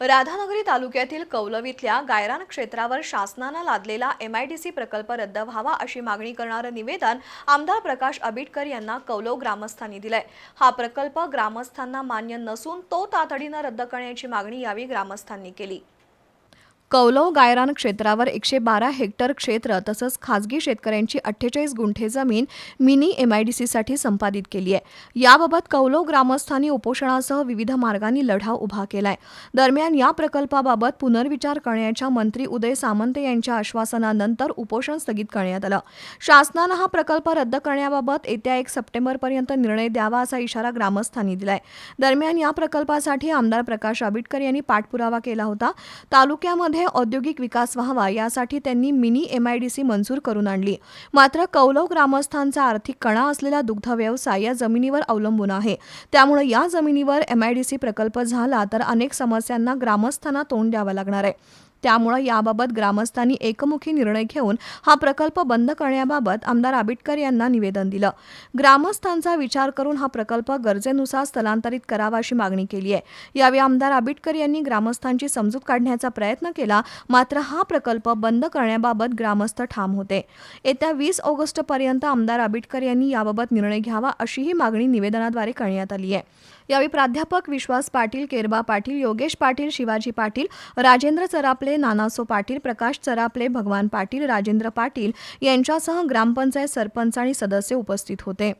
राधानगरी तालुक्यातील कौलवीतल्या गायरान क्षेत्रावर शासनानं लादलेला एमआयडीसी प्रकल्प रद्द व्हावा अशी मागणी करणारं निवेदन आमदार प्रकाश आबिटकर यांना कौलव ग्रामस्थांनी दिलंय. हा प्रकल्प ग्रामस्थांना मान्य नसून तो तातडीनं रद्द करण्याची मागणी यावेळी ग्रामस्थांनी केली. कौलव गायरान क्षेत्रावर एकशे बारा हेक्टर क्षेत्र तसंच खासगी शेतकऱ्यांची अठ्ठेचाळीस गुंठे जमीन मिनी एमआयडीसीसाठी संपादित केली आहे. याबाबत कौलव ग्रामस्थांनी उपोषणासह विविध मार्गांनी लढा उभा केलाय. दरम्यान या प्रकल्पाबाबत पुनर्विचार करण्याच्या मंत्री उदय सामंत यांच्या आश्वासनानंतर उपोषण स्थगित करण्यात आलं. शासनानं हा प्रकल्प रद्द करण्याबाबत येत्या एक सप्टेंबरपर्यंत निर्णय द्यावा असा इशारा ग्रामस्थांनी दिलाय. दरम्यान या प्रकल्पासाठी आमदार प्रकाश आबिटकर यांनी पाठपुरावा केला होता. तालुक्यामध्ये औद्योगिक विकास व्हावा यासाठी त्यांनी मिनी एमआयडीसी मंजूर करून आणली. मात्र कौलव ग्रामस्थांचा आर्थिक कणा असलेला दुग्ध व्यवसाय या जमिनीवर अवलंबून आहे. त्यामुळे या जमिनीवर एमआयडीसी प्रकल्प झाला तर अनेक समस्यांना ग्रामस्थांना तोंड द्यावं लागणार आहे. त्यामुळे याबाबत ग्रामस्थांनी एकमुखी निर्णय घेऊन हा प्रकल्प बंद करण्याबाबत आमदार आबिटकर यांना निवेदन दिलं. ग्रामस्थांचा विचार करून हा प्रकल्प गरजेनुसार स्थलांतरित करावा अशी मागणी केली आहे. यावेळी आमदार आबिटकर यांनी ग्रामस्थांची समजूत काढण्याचा प्रयत्न केला मात्र हा प्रकल्प बंद करण्याबाबत ग्रामस्थ ठाम होते. येत्या वीस ऑगस्टपर्यंत आमदार आबिटकर यांनी याबाबत निर्णय घ्यावा अशीही मागणी निवेदनाद्वारे करण्यात आली आहे. यावेळी प्राध्यापक विश्वास पाटील केरबा पाटील योगेश पाटील शिवाजी पाटील राजेंद्र चरापले नानासो पाटील प्रकाश चरापले भगवान पाटील राजेंद्र पाटील यांच्यासह ग्रामपंचायत सरपंच आणि सदस्य उपस्थित होते.